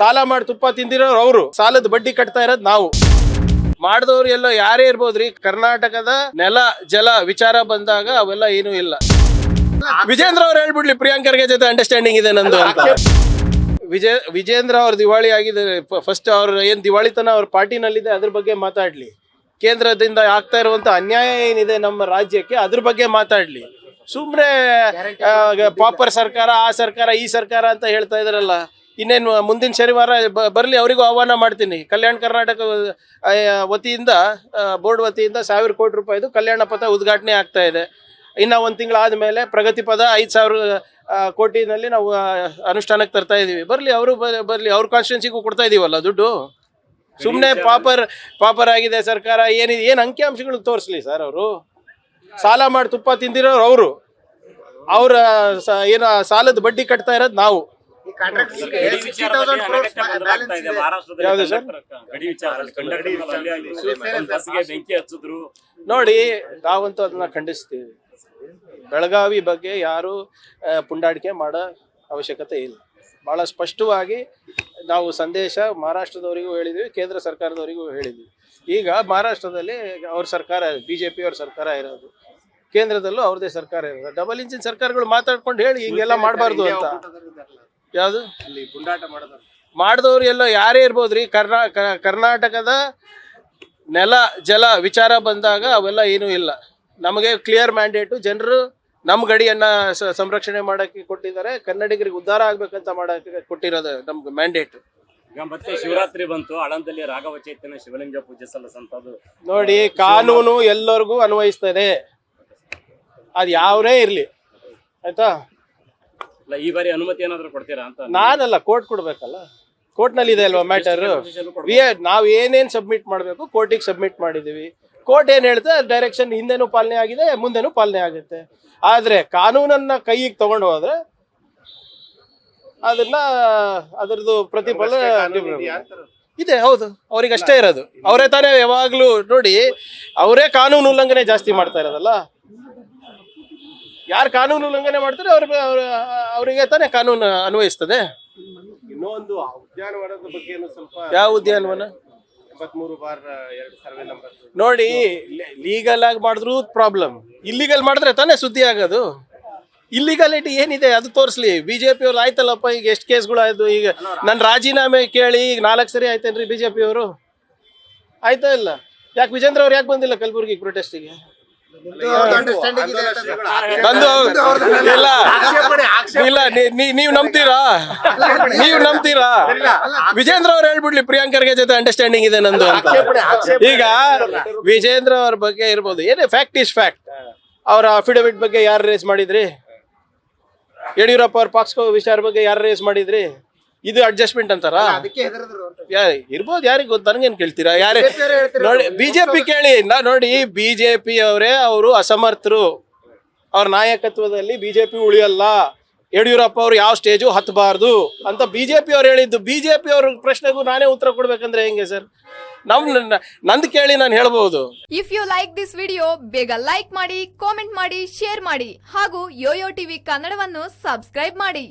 ಸಾಲ ಮಾಡಿ ತುಪ್ಪ ತಿಂದಿರೋರು ಅವರು. ಸಾಲದ ಬಡ್ಡಿ ಕಟ್ತಾ ಇರೋದು ನಾವು. ಮಾಡಿದವ್ರು ಎಲ್ಲ ಯಾರೇ ಇರ್ಬೋದ್ರಿ, ಕರ್ನಾಟಕದ ನೆಲ, ಜಲ ವಿಚಾರ ಬಂದಾಗ ಅವೆಲ್ಲ ಏನೂ ಇಲ್ಲ. ವಿಜೇಂದ್ರ ಅವ್ರು ಹೇಳ್ಬಿಡ್ಲಿ, ಪ್ರಿಯಾಂಕರ್ಗೆ ಜೊತೆ ಅಂಡರ್ಸ್ಟ್ಯಾಂಡಿಂಗ್ ಇದೆ ನಂದು ಅಂತ. ವಿಜಯ ವಿಜೇಂದ್ರ ಅವ್ರ ದಿವಾಳಿ ಆಗಿದೆ. ಫಸ್ಟ್ ಅವ್ರ ಏನ್ ದಿವಾಳಿತನ ಅವ್ರ ಪಾರ್ಟಿನಲ್ಲಿದೆ, ಅದ್ರ ಬಗ್ಗೆ ಮಾತಾಡ್ಲಿ. ಕೇಂದ್ರದಿಂದ ಆಗ್ತಾ ಇರುವಂತ ಅನ್ಯಾಯ ಏನಿದೆ ನಮ್ಮ ರಾಜ್ಯಕ್ಕೆ, ಅದ್ರ ಬಗ್ಗೆ ಮಾತಾಡ್ಲಿ. ಸುಮ್ನೆ ಪಾಪರ್ ಸರ್ಕಾರ, ಆ ಸರ್ಕಾರ, ಈ ಸರ್ಕಾರ ಅಂತ ಹೇಳ್ತಾ ಇದಾರಲ್ಲ. ಇನ್ನೇನು ಮುಂದಿನ ಶನಿವಾರ ಬರಲಿ ಅವರಿಗೂ ಆಹ್ವಾನ ಮಾಡ್ತೀನಿ. ಕಲ್ಯಾಣ ಕರ್ನಾಟಕ ವತಿಯಿಂದ ಬೋರ್ಡ್ ವತಿಯಿಂದ ಸಾವಿರ ಕೋಟಿ ರೂಪಾಯಿದು ಕಲ್ಯಾಣ ಪಥ ಉದ್ಘಾಟನೆ ಆಗ್ತಾ ಇದೆ. ಇನ್ನು ಒಂದು ತಿಂಗಳಾದ ಮೇಲೆ ಪ್ರಗತಿ ಪದ ಐದು ಸಾವಿರ ಕೋಟಿನಲ್ಲಿ ನಾವು ಅನುಷ್ಠಾನಕ್ಕೆ ತರ್ತಾ ಇದ್ದೀವಿ ಬರಲಿ ಅವರು ಬರಲಿ ಅವ್ರ ಕಾನ್ಸ್ಟಿಟ್ಯೂನ್ಸಿಗೂ ಕೊಡ್ತಾ ಇದೀವಲ್ಲ ದುಡ್ಡು? ಸುಮ್ಮನೆ ಪಾಪರ್ ಪಾಪರ್ ಆಗಿದೆ ಸರ್ಕಾರ ಏನಿದೆ ಏನು ಅಂಕಿಅಂಶಗಳು ತೋರಿಸ್ಲಿ ಸರ್ ಅವರು? ಸಾಲ ಮಾಡಿ ತುಪ್ಪ ತಿಂದಿರೋರು ಅವರು. ಅವರ ಏನು ಸಾಲದ ಬಡ್ಡಿ ಕಟ್ತಾ ಇರೋದು ನಾವು. ಬೆಂಕಿ ಹಚ್ಚಿದ್ರು. ನೋಡಿ ನಾವಂತೂ ಅದನ್ನ ಖಂಡಿಸ್ತೀವಿ. ಬೆಳಗಾವಿ ಬಗ್ಗೆ ಯಾರು ಪುಂಡಾಟಿಕೆ ಮಾಡೋ ಅವಶ್ಯಕತೆ ಇಲ್ಲ. ಬಹಳ ಸ್ಪಷ್ಟವಾಗಿ ನಾವು ಸಂದೇಶ ಮಹಾರಾಷ್ಟ್ರದವರಿಗೂ ಹೇಳಿದ್ವಿ ಕೇಂದ್ರ ಸರ್ಕಾರದವರಿಗೂ ಹೇಳಿದ್ವಿ. ಈಗ ಮಹಾರಾಷ್ಟ್ರದಲ್ಲಿ ಅವ್ರ ಸರ್ಕಾರ ಬಿ ಜೆ ಪಿ ಅವ್ರ ಸರ್ಕಾರ ಇರೋದು. ಕೇಂದ್ರದಲ್ಲೂ ಅವ್ರದೇ ಸರ್ಕಾರ ಇರೋದು. ಡಬಲ್ ಇಂಜಿನ್ ಸರ್ಕಾರಗಳು ಮಾತಾಡ್ಕೊಂಡು ಹೇಳಿ ಹಿಂಗೆಲ್ಲ ಮಾಡಬಾರ್ದು ಅಂತ. ಯಾವುದು? ಇಲ್ಲಿ ಪುಂಡಾಟ ಮಾಡೋದು ಮಾಡಿದವ್ರು ಎಲ್ಲ ಯಾರೇ ಇರ್ಬೋದ್ರಿ? ಕರ್ನಾ ಕರ್ನಾಟಕದ ನೆಲ ಜಲ ವಿಚಾರ ಬಂದಾಗ ಅವೆಲ್ಲ ಏನು ಇಲ್ಲ. ನಮಗೆ ಕ್ಲಿಯರ್ ಮ್ಯಾಂಡೇಟು ಜನರು ನಮ್ಮ ಗಡಿಯನ್ನ ಸಂರಕ್ಷಣೆ ಮಾಡಕ್ಕೆ ಕೊಟ್ಟಿದ್ದಾರೆ. ಕನ್ನಡಿಗರಿಗೆ ಉದ್ಧಾರ ಆಗ್ಬೇಕಂತ ಮಾಡಕ್ಕೆ ಕೊಟ್ಟಿರೋದು ನಮ್ಗೆ ಮ್ಯಾಂಡೇಟ್ ಈಗ ಮತ್ತೆ ಶಿವರಾತ್ರಿ ಬಂತು. ಆಳಂದಲ್ಲಿ ರಾಘವ ಚೈತನ್ಯ ಶಿವಲಿಂಗ ಪೂಜೆ ಸಲ್ಲಿಸಂತದ್ದು. ನೋಡಿ ಕಾನೂನು ಎಲ್ಲರಿಗೂ ಅನ್ವಯಿಸ್ತದೆ. ಅದು ಯಾವರೇ ಇರ್ಲಿ. ಆಯ್ತಾ? ಈ ಬಾರಿ ಅನುಮತಿ ಏನಾದ್ರು ಕೊಡ್ತೀರಾ ಅಂತ ನಾನಲ್ಲ ಕೋರ್ಟ್ ಕೊಡ್ಬೇಕಲ್ಲ? ಕೋರ್ಟ್ನಲ್ಲಿ ಇದೆ ಅಲ್ವಾ ಮ್ಯಾಟರ್ ವಿ ನಾವು ಏನೇನು ಸಬ್ಮಿಟ್ ಮಾಡಬೇಕು ಕೋರ್ಟಿಗೆ ಸಬ್ಮಿಟ್ ಮಾಡಿದ್ದೀವಿ ಕೋರ್ಟ್ ಏನು ಹೇಳ್ತದೆ ಡೈರೆಕ್ಷನ್ ಹಿಂದೆನೂ ಪಾಲನೆ ಆಗಿದೆ ಮುಂದೆನೂ ಪಾಲನೆ ಆಗುತ್ತೆ. ಆದರೆ ಕಾನೂನನ್ನ ಕೈಗೆ ತಗೊಂಡು ಹೋದ್ರೆ ಅದನ್ನ ಅದರದ್ದು ಪ್ರತಿಫಲ ಇದೆ ಹೌದು. ಅವ್ರಿಗೆ ಅಷ್ಟೇ ಇರೋದು. ಅವರೇ ತಾನೇ ಯಾವಾಗಲೂ ನೋಡಿ ಅವರೇ ಕಾನೂನು ಉಲ್ಲಂಘನೆ ಜಾಸ್ತಿ ಮಾಡ್ತಾ ಇರೋದಲ್ಲ? ಯಾರು ಕಾನೂನು ಉಲ್ಲಂಘನೆ ಮಾಡ್ತಾರೆ ಅವ್ರ ಅವರಿಗೆ ತಾನೇ ಕಾನೂನು ಅನ್ವಯಿಸ್ತದೆ. ಇನ್ನೊಂದು ಉದ್ಯಾನವನದ ಬಗ್ಗೆ ಸ್ವಲ್ಪ ಯಾವ ಉದ್ಯಾನವನ? ನೋಡಿ ಲೀಗಲ್ ಆಗಿ ಮಾಡಿದ್ರು ಪ್ರಾಬ್ಲಮ್ ಇಲ್ಲಿಗಲ್ ಮಾಡಿದ್ರೆ ತಾನೇ ಸುದ್ದಿ ಆಗೋದು. ಇಲ್ಲಿಗಲಿಟಿ ಏನಿದೆ ಅದು ತೋರಿಸ್ಲಿ. ಬಿಜೆಪಿ ಅವ್ರು ಆಯ್ತಲ್ಲಪ್ಪ ಈಗ ಎಷ್ಟು ಕೇಸ್ಗಳು ಆಯ್ತು? ಈಗ ನನ್ನ ರಾಜೀನಾಮೆ ಕೇಳಿ ಈಗ ನಾಲ್ಕು ಸರಿ ಆಯ್ತೇನ್ರಿ ಬಿಜೆಪಿ ಅವರು? ಆಯ್ತಾ ಇಲ್ಲ? ಯಾಕೆ ವಿಜೇಂದ್ರ ಅವ್ರು ಯಾಕೆ ಬಂದಿಲ್ಲ ಕಲಬುರ್ಗಿ ಪ್ರೊಟೆಸ್ಟಿಗೆ ಬಂದು ಇಲ್ಲ. ಇಲ್ಲ ನೀ- ನೀ- ನೀವ್ ನಂಬ್ತೀರಾ? ನೀವ್ ನಂಬ್ತೀರಾ? ವಿಜೇಂದ್ರ ಅವ್ರು ಹೇಳ್ಬಿಡ್ಲಿ ಪ್ರಿಯಾಂಕರ್ಗೆ ಜೊತೆ ಅಂಡರ್ಸ್ಟ್ಯಾಂಡಿಂಗ್ ಇದೆ ನಂದು ಅಂತ. ಈಗ ವಿಜೇಂದ್ರ ಅವ್ರ ಬಗ್ಗೆ ಇರ್ಬೋದು. ಏನೇ ಫ್ಯಾಕ್ಟ್ ಇಸ್ ಫ್ಯಾಕ್ಟ್ ಅವ್ರ ಅಫಿಡವಿಟ್ ಬಗ್ಗೆ ಯಾರು ರೇಸ್ ಮಾಡಿದ್ರಿ? ಯಡಿಯೂರಪ್ಪ ಅವ್ರ ಪಾಕ್ಸ್ಕೋ ವಿಚಾರ ಬಗ್ಗೆ ಯಾರು ರೇಸ್ ಮಾಡಿದ್ರಿ? ಇದು ಅಡ್ಜಸ್ಟ್ಮೆಂಟ್ ಅಂತಾರ? ಅದಕ್ಕೆ ಹೆದರಿದ್ರು ಅಂತ. ಯಾ ಇರ್ಬೋದು ಯಾರಿಗೆ ಗೊತ್ತು? ನನಗೇನು ಕೇಳ್ತೀರಾ ಯಾರೇ ನೋಡಿ ಬಿಜೆಪಿ ಕೇಳಿ ನಾ ನೋಡಿ ಬಿಜೆಪಿ ಅವರೇ ಅವರು ಅಸಮರ್ಥರು. ಅವ್ರ ನಾಯಕತ್ವದಲ್ಲಿ ಬಿಜೆಪಿ ಉಳಿಯಲ್ಲ. ಯಡಿಯೂರಪ್ಪ ಅವರು ಯಾವ ಸ್ಟೇಜು ಹತ್ತಬಾರ್ದು ಅಂತ ಬಿಜೆಪಿ ಅವ್ರು ಹೇಳಿದ್ದು. ಬಿಜೆಪಿ ಅವ್ರ ಪ್ರಶ್ನೆಗೂ ನಾನೇ ಉತ್ತರ ಕೊಡ್ಬೇಕಂದ್ರೆ ಹೆಂಗೆ ಸರ್? ನಮ್ ನಂದು ಕೇಳಿ ನಾನು ಹೇಳ್ಬಹುದು if you like this video ಬೇಗ ಲೈಕ್ ಮಾಡಿ ಕಾಮೆಂಟ್ ಮಾಡಿ ಶೇರ್ ಮಾಡಿ ಹಾಗೂ ಯೋಯೋ ಟಿವಿ ಕನ್ನಡವನ್ನು ಸಬ್ಸ್ಕ್ರೈಬ್ ಮಾಡಿ.